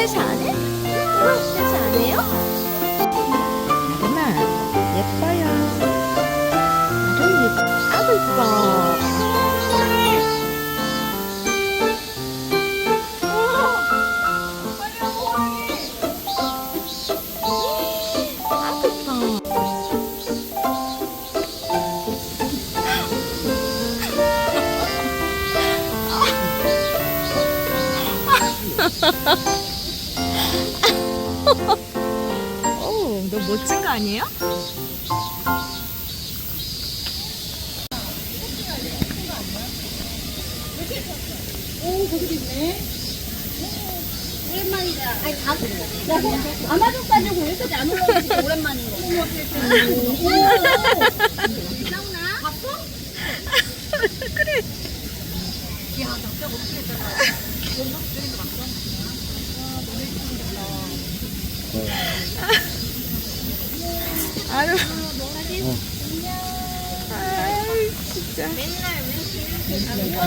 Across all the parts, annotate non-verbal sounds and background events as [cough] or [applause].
세수 안 해? 세수 안 해요? 아름아, 예뻐요. 아름 예뻐. 아구 예뻐. 예뻐. 오, 너 멋진 거 아니에요? 오랜만이다. 아니, 다, 나 아마존 가지고 여기까지 안 올라오는 게 오랜만인 거. 나오나? 바빠? 그래. 아유. 아유, 진짜. 맨날 아.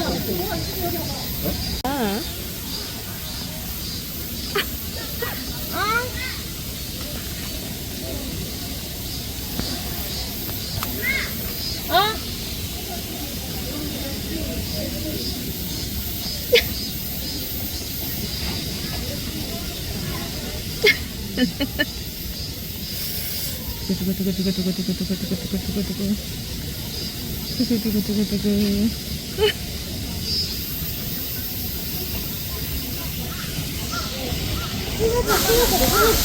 어?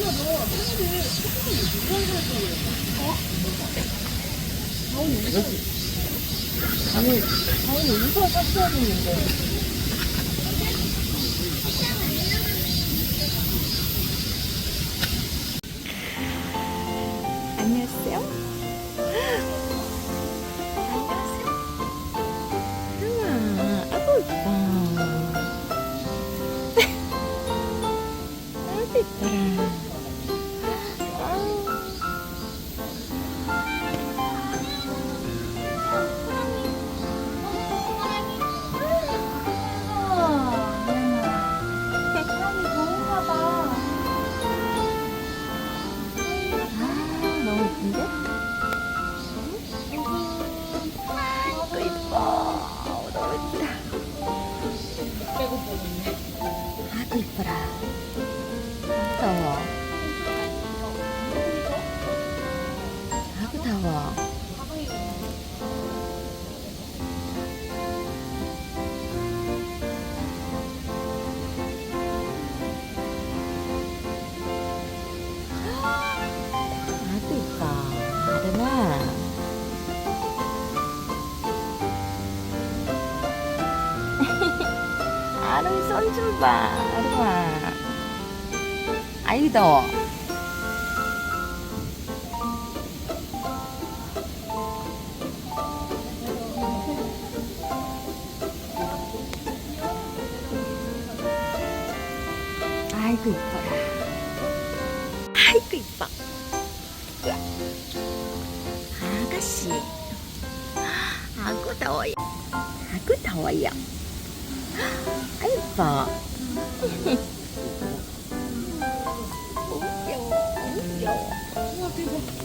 세요. 안녕하세요. 손 좀 봐. 아름아. 아이 더워.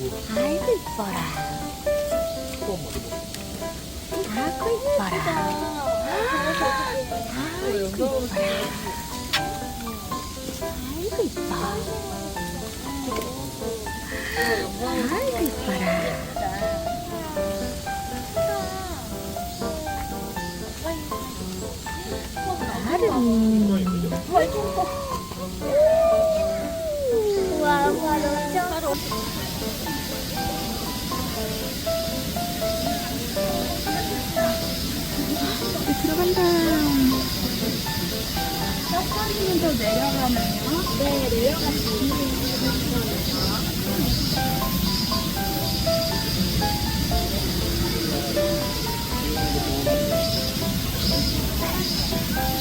아이고 이뻐라. 아이고 이뻐라. 아이고 이뻐라. 아이고 이뻐. 아이고 이뻐라. 아름이. 와, 바로 저. 간다. 떡거리면서 내려가면요? 네, 내려가시면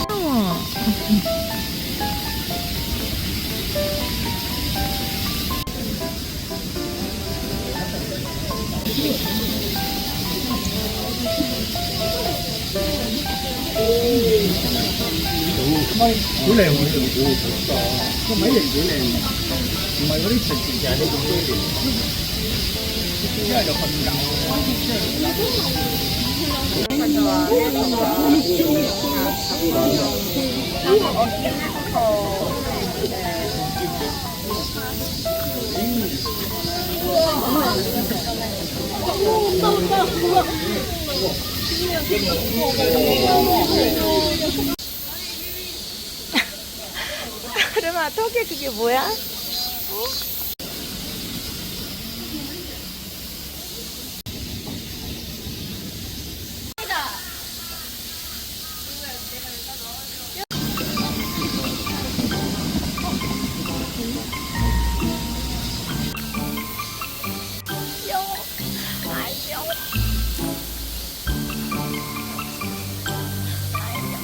귀여워. [laughs] 원래 우리 오 멋있다. 그 많이 원래 정말 요리 천지 안에 좀 보여야 돼. 신기하죠, 겁니다. 아름아 턱에 그게 뭐야?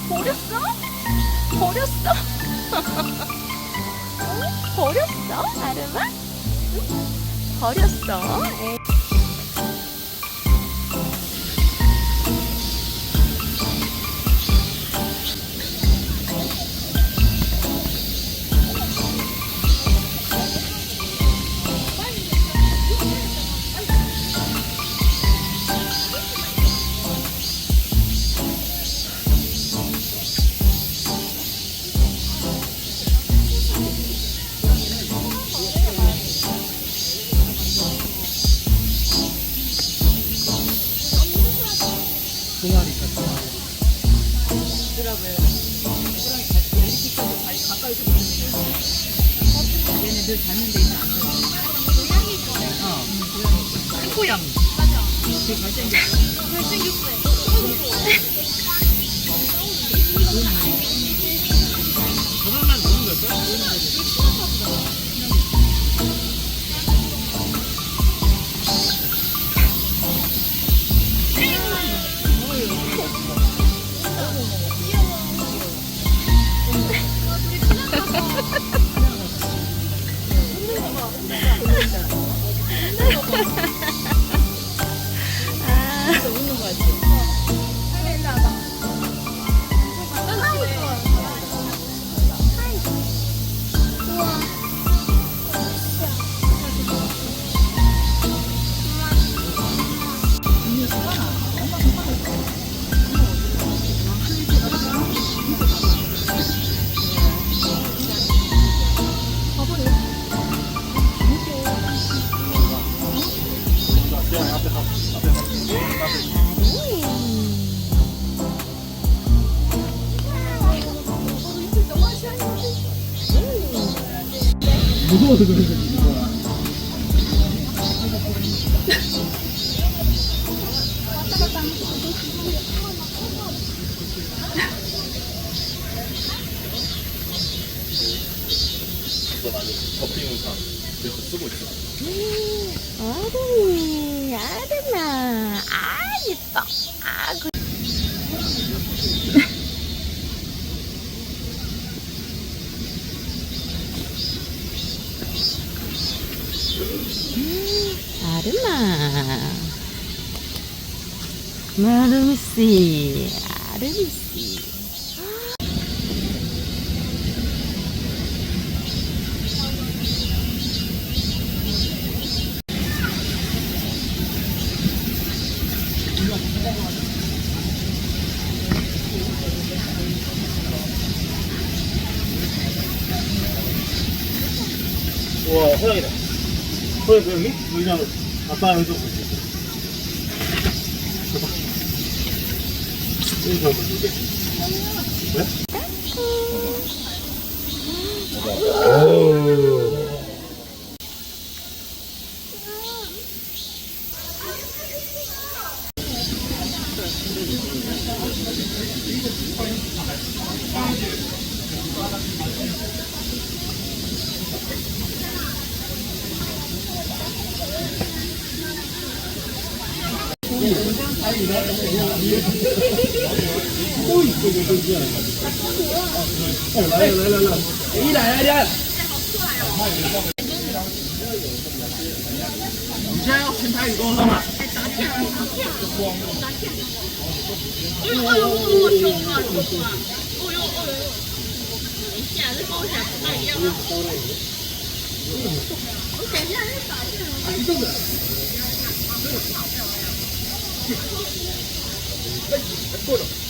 버렸어? 버렸어? 어? [laughs] 아름아? 응? 버렸어? 에이. 얘네 늘 닿는 데 있는 안 들어. 어, 고양이. 큰 고양이. 맞아. 되게 잘생겼어. 잘생겼어. 저만 노는 걸까? 무서워서 그런 거지. 아름이, 아름아. 아, 예뻐. 아, 그. 아름아. 마름씨, 아름씨. 우와, 호랑이다. 호랑이 그 형님? 그냥 아빠 여기서. 봐봐. 여기서 한번 볼게. 왜? 오. Ui, cái gì vậy? Ôi, lại, lại, lại, lại. Ý này đây. sao? Xin thay con không ạ? Ôi, ôi, ôi, ôi, ôi, ôi, ôi, ôi, Chả lấy cô chả này nhau đó. Ôi, chả lấy phải. Anh tức à? Anh tức à?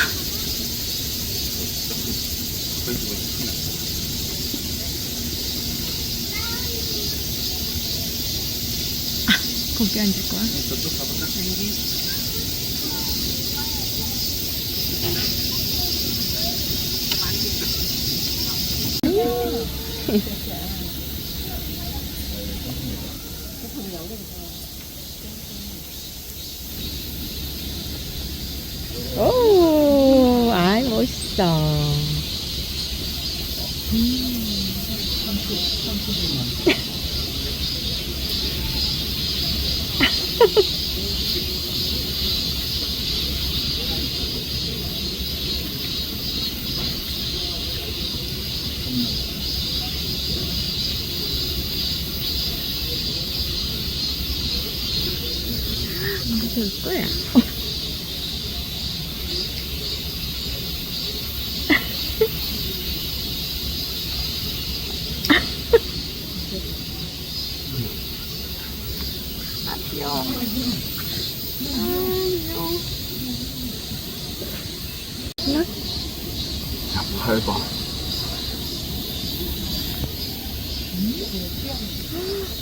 [laughs] 거기 앉을 거야? 오, [laughs] 아이, 멋있어. 될 거야. 아, 귀여워. 아, 귀여워. 야, 밟아.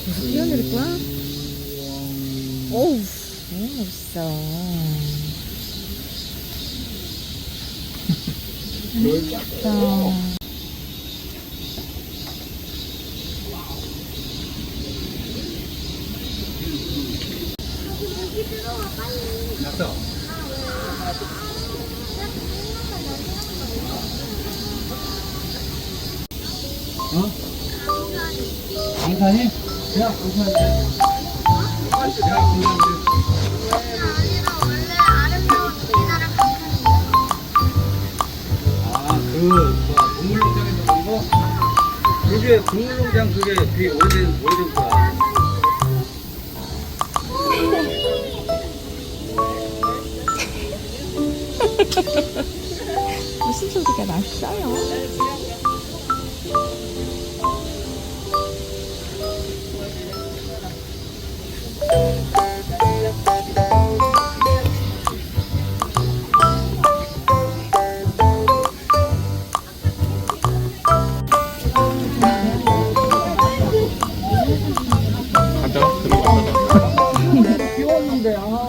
계속 뛰어내릴 거야? 어우, 너무 멋있어. 멋있다. 났어. 어? 강산이? 그냥 강산이. 동물농장 그게 되게 오래된, 오래된 거야. 무슨 소리가 났어요?